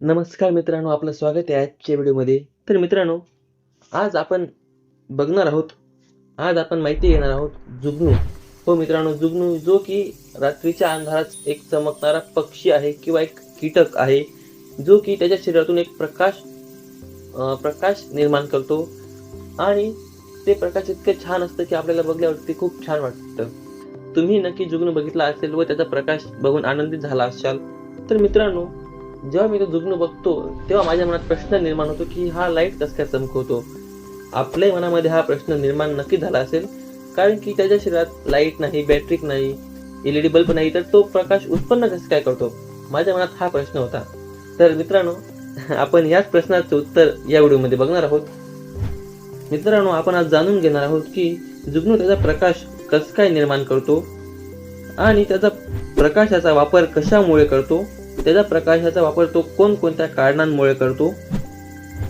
नमस्कार मित्रांनो, आपलं स्वागत आहे आजच्या व्हिडिओमध्ये. तर मित्रांनो, आज आपण बघणार आहोत, आज आपण माहिती घेणार आहोत जुगनू. हो मित्रांनो, जुगनू जो की रात्रीच्या अंधारात एक चमकणारा पक्षी आहे किंवा एक कीटक आहे, जो की त्याच्या शरीरातून एक प्रकाश प्रकाश निर्माण करतो आणि ते प्रकाश इतकं छान असतं की आपल्याला बघल्यावरती खूप छान वाटतं. तुम्ही नक्की जुगनू बघितला असेल व त्याचा प्रकाश बघून आनंदित झाला असाल. तर मित्रांनो, जेव्हा मी तो जुगनू बघतो तेव्हा माझ्या मनात प्रश्न निर्माण होतो की हा लाइट कस काय चमकवतो? आपल्याही मनामध्ये हा प्रश्न निर्माण नक्की झाला असेल कारण की त्याच्या शरीरात लाइट नाही बॅटरी नाही एलईडी बल्ब नाही तर तो प्रकाश उत्पन्न कसं काय करतो? माझ्या मनात हा प्रश्न होता. तर मित्रांनो आपण याच प्रश्नाचं उत्तर या व्हिडिओमध्ये बघणार आहोत. मित्रांनो आपण आज जाणून घेणार आहोत की जुगनू त्याचा प्रकाश कसं काय निर्माण करतो आणि त्याचा प्रकाशाचा वापर कशामुळे करतो? त्याचा प्रकाशाचा वापर तो कोणकोणत्या कारणांमुळे करतो?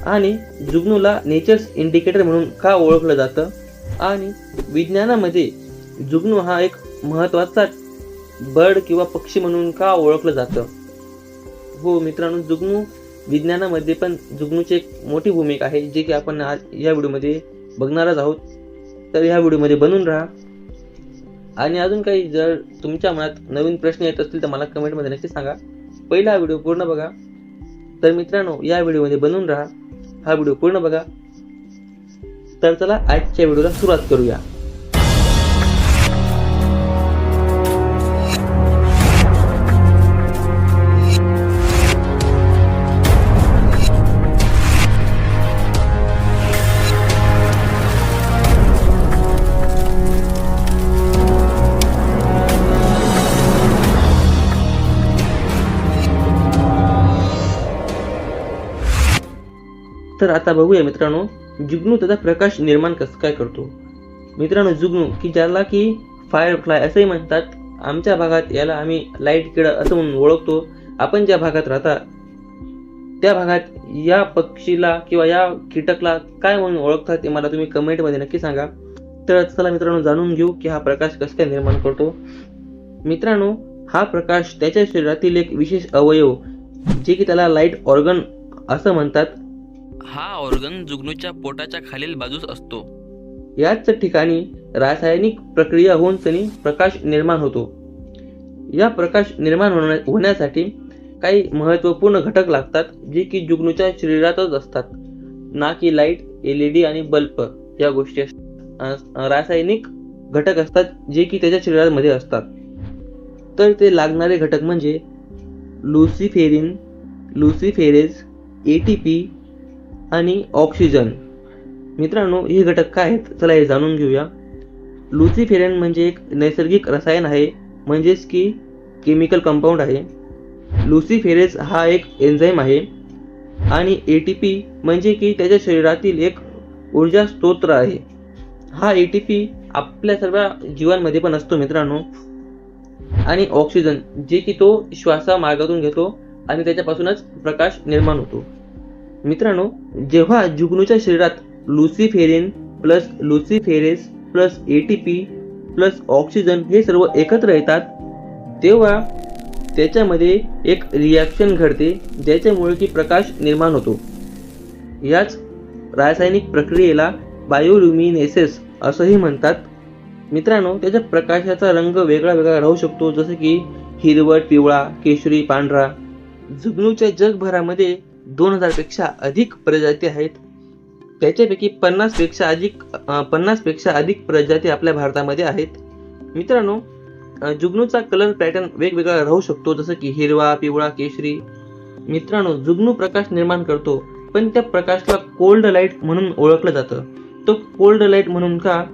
आणि जुगनूला नेचर्स इंडिकेटर म्हणून का ओळखलं जातं? आणि विज्ञानामध्ये जुगनू हा एक महत्त्वाचा बर्ड किंवा पक्षी म्हणून का ओळखलं जातं? हो मित्रांनो जुगनू विज्ञानामध्ये पण जुगनूची एक मोठी भूमिका आहे जे की आपण आज या व्हिडिओमध्ये बघणारच आहोत. तर या व्हिडिओमध्ये बनून राहा. आणि अजून काही जर तुमच्या मनात नवीन प्रश्न येत असतील तर मला कमेंटमध्ये नक्की सांगा. पहिला हा व्हिडिओ पूर्ण बघा. तर मित्रांनो या व्हिडिओमध्ये बनून राहा. हा व्हिडिओ पूर्ण बघा. तर चला आजच्या व्हिडिओला सुरुवात करूया. तर आता बघूया मित्रांनो जुगनू त्याचा प्रकाश निर्माण कसं काय करतो? मित्रांनो जुगनू की ज्याला की फायर फ्लाय असंही म्हणतात आमच्या भागात याला आम्ही लाइट किडा असं म्हणून ओळखतो. आपण ज्या भागात राहता त्या भागात या पक्षीला किंवा या कीटकला काय म्हणून ओळखतात ते मला तुम्ही कमेंटमध्ये नक्की सांगा. तर चला मित्रांनो जाणून घेऊ की हा प्रकाश कसं काय निर्माण करतो. मित्रांनो हा प्रकाश त्याच्या शरीरातील एक विशेष अवयव जे की त्याला लाइट ऑर्गन असं म्हणतात. हा ऑर्गन जुगनूच्या पोटाच्या खालील बाजूस असतो. याच ठिकाणी रासायनिक प्रक्रिया होऊन सनी प्रकाश निर्माण होतो. या प्रकाश निर्माण होण्या- होण्यासाठी काही महत्त्वपूर्ण घटक लागतात जे की जुगनूच्या शरीरातच असतात. ना की लाइट एल ई डी आणि बल्ब या गोष्टी रासायनिक घटक असतात जे की त्याच्या शरीरामध्ये असतात. तर ते लागणारे घटक म्हणजे luciferin luciferase A T P आणि ऑक्सिजन. मित्रांनो हे घटक काय आहेत? चला हे जाणून घेऊया. लुसिफेरन म्हणजे एक नैसर्गिक रसायन आहे म्हणजेच की केमिकल कंपाऊंड आहे. लुसिफेरेज हा एक एन्झाईम आहे आणि ए टी पी म्हणजे की त्याच्या शरीरातील एक ऊर्जा स्तोत्र आहे. हा ए टी पी आपल्या सर्व जीवांमध्ये पण असतो मित्रांनो. आणि ऑक्सिजन जे की तो श्वासा मार्गातून घेतो आणि त्याच्यापासूनच प्रकाश निर्माण होतो. मित्रांनो जेव्हा जुगनूच्या शरीरात luciferin plus luciferase plus A T P plus oxygen हे सर्व एकत्र येतात तेव्हा त्याच्यामध्ये एक रिॲक्शन घडते ज्याच्यामुळे की प्रकाश निर्माण होतो. याच रासायनिक प्रक्रियेला बायोल्युमिनेसेस असंही म्हणतात. मित्रांनो त्याच्या प्रकाशाचा रंग वेगळा वेगळा राहू शकतो जसं की हिरवट पिवळा केशरी पांढरा. जुगनूच्या जगभरामध्ये दोन हजारपेक्षा अधिक प्रजाती आहेत. त्याच्यापैकी पन्नासपेक्षा अधिक पन्नासपेक्षा अधिक प्रजाती आपल्या भारतामध्ये आहेत. मित्रांनो जुग्नूचा जुगनूचा कलर पॅटर्न वेगवेगळा राहू शकतो जसं की हिरवा पिवळा केशरी. मित्रांनो जुगनू प्रकाश निर्माण करतो पण त्या प्रकाशला कोल्ड लाइट म्हणून ओळखलं जातं. तो कोल्ड लाइट म्हणून का?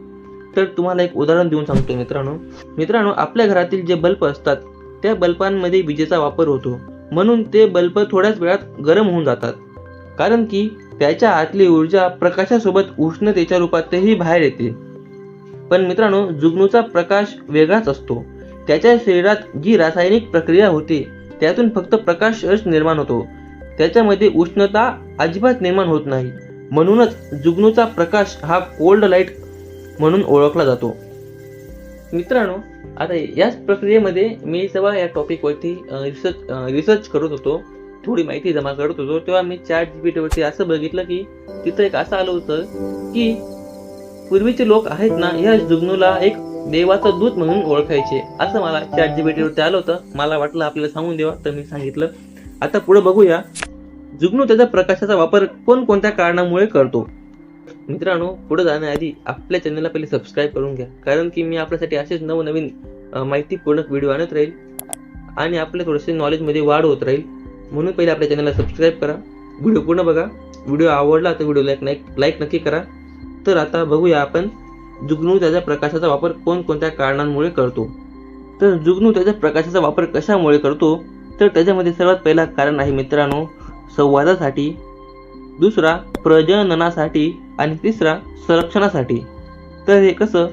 तर तुम्हाला एक उदाहरण देऊन सांगतो मित्रांनो. मित्रांनो आपल्या घरातील जे बल्ब असतात त्या बल्बांमध्ये विजेचा वापर होतो. म्हणून ते बल्ब थोड्याच वेळात गरम होऊन जातात. कारण की त्याच्या आतली ऊर्जा प्रकाशासोबत उष्णतेच्या रूपातही बाहेर येते. पण मित्रांनो जुगनूचा प्रकाश वेगळाच असतो. त्याच्या शरीरात जी रासायनिक प्रक्रिया होते त्यातून फक्त प्रकाशच निर्माण होतो. त्याच्यामध्ये उष्णता अजिबात निर्माण होत नाही. म्हणूनच जुगनूचा प्रकाश हा कोल्ड लाइट म्हणून ओळखला जातो. मित्रांनो आता याच प्रक्रियेमध्ये मी जेव्हा या टॉपिकवरती रिसर्च रिसर्च करत होतो थोडी माहिती जमा करत होतो तेव्हा मी चॅट जी जीपीटीवरती असं बघितलं की तिथं एक असं आलं होतं की पूर्वीचे लोक आहेत ना या जुगनूला एक देवाचं दूत म्हणून ओळखायचे. असं मला चॅट जीपीटीवरती आलं होतं. मला वाटलं आपल्याला सांगून द्यावा तर मी सांगितलं. आता पुढे बघूया. जुगनू त्याच्या प्रकाशाचा वापर कोणकोणत्या कारणामुळे करतो? मित्रांनो पुढे जाण्याआधी आपल्या चॅनलला पहिले सबस्क्राईब करून घ्या. कारण की मी आपल्यासाठी असेच नवनवीन माहितीपूर्णक माहितीपूर्ण व्हिडिओ आणत राहील आणि आपल्या थोडेसे नॉलेजमध्ये वाढ होत राहील. म्हणून पहिले आपल्या चॅनलला सबस्क्राईब करा. व्हिडिओ पूर्ण बघा. व्हिडिओ आवडला तर व्हिडिओ लाईक लाईक लाईक नक्की करा. तर आता बघूया आपण जुगनू त्याच्या प्रकाशाचा वापर कोणकोणत्या कारणांमुळे करतो. तर जुगनू त्याच्या प्रकाशाचा वापर कशामुळे करतो? तर त्याच्यामध्ये सर्वात पहिला कारण आहे मित्रांनो संवादासाठी. दुसरा प्रजननासाठी. आणि तिसरा संरक्षणासाठी. तर हे कसं?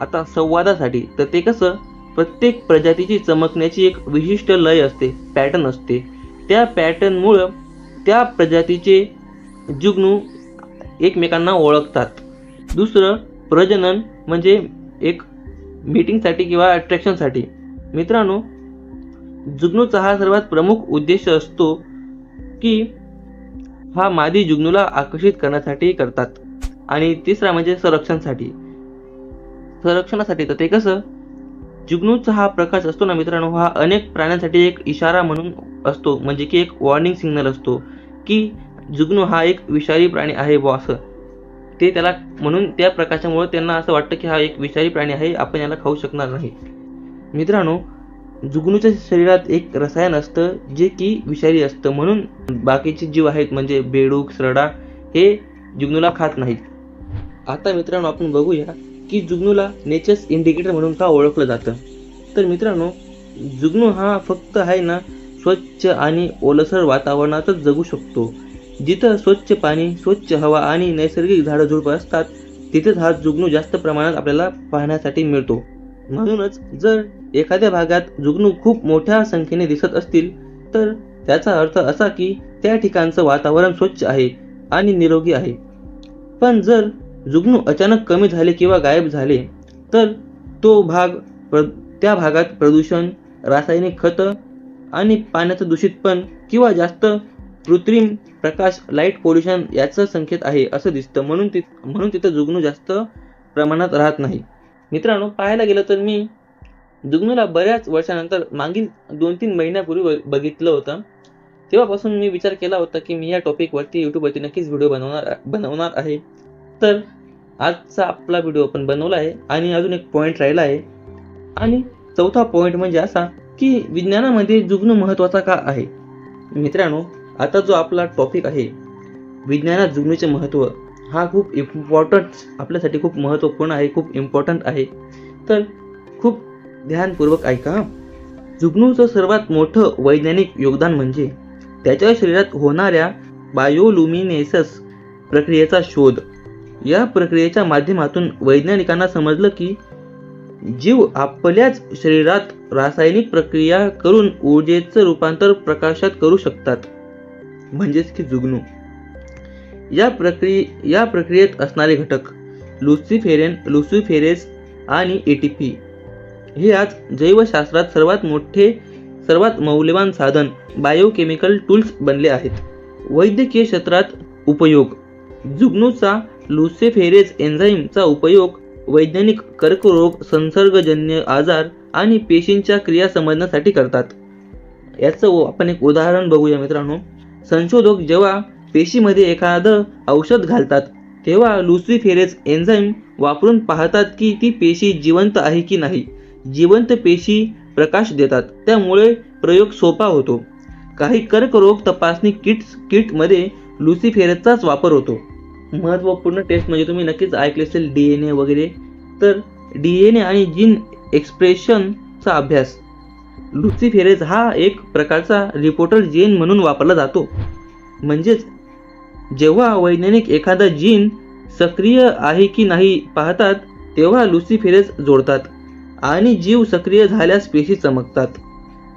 आता संवादासाठी. तर ते कसं? प्रत्येक प्रजातीची चमकण्याची एक विशिष्ट लय असते पॅटर्न असते. त्या पॅटर्नमुळं त्या प्रजातीचे जुगनू एकमेकांना ओळखतात. दुसरं प्रजनन म्हणजे एक मीटिंगसाठी किंवा अट्रॅक्शनसाठी मित्रांनो जुगनूचा हा सर्वात प्रमुख उद्देश असतो की हा मादी जुगनूला आकर्षित करण्यासाठी करतात. आणि तिसरा म्हणजे संरक्षणसाठी. संरक्षणासाठी तर ते कसं? जुगनूचा हा प्रकाश असतो ना मित्रांनो हा अनेक प्राण्यांसाठी एक इशारा म्हणून असतो. म्हणजे की एक वॉर्निंग सिग्नल असतो की जुगनू हा एक विषारी प्राणी आहे बॉ असं. ते त्याला म्हणून त्या प्रकाशामुळे त्यांना असं वाटतं की हा एक विषारी प्राणी आहे आपण याला खाऊ शकणार नाही. मित्रांनो जुगनूच्या शरीरात एक रसायन असतं जे की विषारी असतं. म्हणून बाकीचे जीव आहेत म्हणजे बेडूक सरडा हे जुगनूला खात नाहीत. आता मित्रांनो आपण बघूया की जुगनूला नेचर्स इंडिकेटर म्हणून का ओळखलं जातं. तर मित्रांनो जुगनू हा फक्त आहे ना स्वच्छ आणि ओलसर वातावरणातच जगू शकतो. जिथं स्वच्छ पाणी स्वच्छ हवा आणि नैसर्गिक झाडझुडपं असतात तिथेच हा जुगनू जास्त प्रमाणात आपल्याला पाहण्यासाठी मिळतो. म्हणूनच जर एखाद्या भागात जुगनू खूप मोठ्या संख्येने दिसत असतील तर त्याचा अर्थ असा की त्या ठिकाणचं वातावरण स्वच्छ आहे आणि निरोगी आहे. पण जर जुगनू अचानक कमी झाले किंवा गायब झाले तर तो भाग प्र त्या भागात प्रदूषण रासायनिक खतं आणि पाण्याचं दूषितपण किंवा जास्त कृत्रिम प्रकाश लाइट पोल्युशन याचं संकेत आहे असं दिसतं. म्हणून ति म्हणून तिथं जुगनू जास्त प्रमाणात राहत नाही. मित्रांनो पाहायला गेलं तर मी जुगनूला बऱ्याच वर्षानंतर मागील दोन तीन महिन्यापूर्वी ब- बघितलं होतं. तेव्हापासून मी विचार केला होता की मी या टॉपिकवरती युट्यूबवरती नक्कीच व्हिडिओ बनवणार बनवणार आहे. तर आजचा आपला व्हिडिओ आपण बनवला आहे आणि अजून एक पॉईंट राहिला आहे. आणि चौथा पॉईंट म्हणजे असा की विज्ञानामध्ये जुगनू महत्त्वाचा का आहे? मित्रांनो आता जो आपला टॉपिक आहे विज्ञानात जुगनूचे महत्त्व हा खूप इम्पॉर्टंट आपल्यासाठी खूप महत्त्वपूर्ण आहे खूप इम्पॉर्टंट आहे. तर ध्यानपूर्वक ऐका. जुगनूचं सर्वात मोठं वैज्ञानिक योगदान म्हणजे त्याच्या शरीरात होणाऱ्या बायोलुमिनेसस प्रक्रियेचा शोध. या प्रक्रियेच्या माध्यमातून वैज्ञानिकांना समजलं की जीव आपल्याच शरीरात रासायनिक प्रक्रिया करून ऊर्जेचं रूपांतर प्रकाशात करू शकतात. म्हणजेच की जुगनू. या प्रक्रिये या प्रक्रियेत असणारे घटक लुसिफेरेन लुसिफेरेस आणि एटीपी हे आज जैवशास्त्रात सर्वात मोठे सर्वात मौल्यवान साधन बायोकेमिकल टूल्स बनले आहेत. वैद्यकीय क्षेत्रात उपयोग. जुग्नूचा लुसेफेरेज एन्झाईमचा उपयोग वैज्ञानिक कर्करोग संसर्गजन्य आजार आणि पेशींच्या क्रिया समजण्यासाठी करतात. याचं आपण एक उदाहरण बघूया मित्रांनो. संशोधक जेव्हा पेशीमध्ये एखादं औषध घालतात तेव्हा लुसिफेरेज एन्झाईम वापरून पाहतात की ती पेशी जिवंत आहे की नाही. जिवंत पेशी प्रकाश देतात. त्यामुळे प्रयोग सोपा होतो. काही कर्करोग तपासणी किट्स किटमध्ये लुसिफेरचाच वापर होतो. महत्त्वपूर्ण टेस्ट म्हणजे तुम्ही नक्कीच ऐकले असेल डी एन ए वगैरे. तर डी एन ए आणि जीन एक्सप्रेशनचा अभ्यास. लुसिफेरेज हा एक प्रकारचा रिपोर्टर जीन म्हणून वापरला जातो. म्हणजेच जेव्हा वैज्ञानिक एखादा जीन सक्रिय आहे की नाही पाहतात तेव्हा लुसिफेरेज जोडतात. आणि जीव सक्रिय झाल्यास पेशी चमकतात.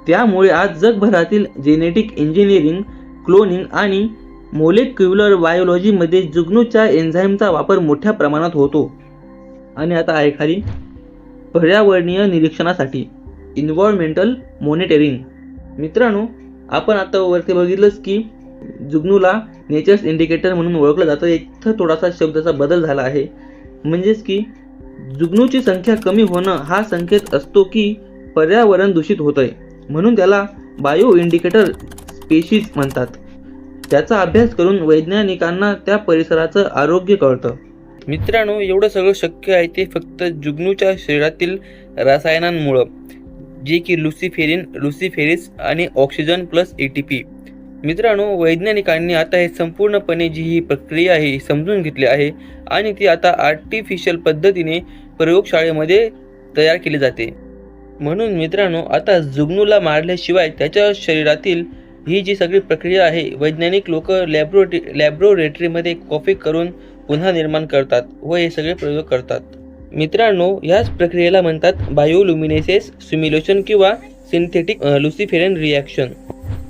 त्यामुळे आज जगभरातील जेनेटिक इंजिनिअरिंग क्लोनिंग आणि मोलेक्युलर बायोलॉजीमध्ये जुग्नूच्या एन्झाईमचा वापर मोठ्या प्रमाणात होतो. आणि आता आहे खाली पर्यावरणीय निरीक्षणासाठी इन्व्हॉर्मेंटल मॉनिटरिंग मित्रांनो आपण आता वरती बघितलंच की जुग्नूला नेचर्स इंडिकेटर म्हणून ओळखलं जातं. इथं थोडासा शब्दाचा बदल झाला आहे. म्हणजेच की जुग्नूची संख्या कमी होणं हा संकेत असतो की पर्यावरण दूषित होतंय. म्हणून त्याला बायो इंडिकेटर स्पेशीज म्हणतात. त्याचा अभ्यास करून वैज्ञानिकांना त्या परिसराचं आरोग्य कळतं. मित्रांनो एवढं सगळं शक्य आहे ते फक्त जुग्नूच्या शरीरातील रसायनांमुळं. जे की लुसिफेरिन लुसिफेरिस आणि oxygen plus A T P मित्रांनो वैज्ञानिकांनी आता हे संपूर्णपणे जी ही प्रक्रिया आहे ही समजून घेतली आहे आणि ती आता आर्टिफिशियल पद्धतीने प्रयोगशाळेमध्ये तयार केली जाते. म्हणून मित्रांनो आता जुगनूला मारल्याशिवाय त्याच्या शरीरातील ही जी सगळी प्रक्रिया आहे वैज्ञानिक लोक लॅबोरेटरी लॅबोरेटरीमध्ये कॉपी करून पुन्हा निर्माण करतात व हे सगळे प्रयोग करतात. मित्रांनो याच प्रक्रियेला म्हणतात बायोलुमिनेसेस सिम्युलेशन किंवा सिंथेटिक लुसिफेरन रिॲक्शन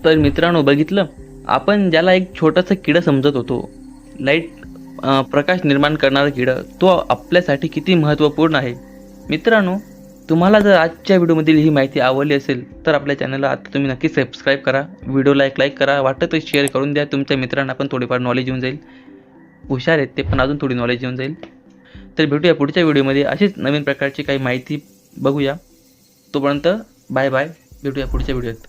तर मित्रांनो बघितलं? आपण ज्याला एक छोटासा किडा समजत होतो लाइट प्रकाश निर्माण करणारा किडा तो आपल्यासाठी किती महत्त्वपूर्ण आहे? मित्रांनो तुम्हाला जर आजच्या व्हिडिओमधील ही माहिती आवडली असेल तर आपल्या चॅनलला आता तुम्ही नक्की सबस्क्राईब करा व्हिडिओला एक लाईक करा वाटतं तर शेअर करून द्या तुमच्या मित्रांना पण थोडीफार नॉलेज येऊन जाईल. हुशार आहेत ते पण अजून थोडी नॉलेज येऊन जाईल. तर भेटूया पुढच्या व्हिडिओमध्ये अशीच नवीन प्रकारची काही माहिती बघूया. तोपर्यंत बाय बाय भेटूया पुढच्या व्हिडिओत.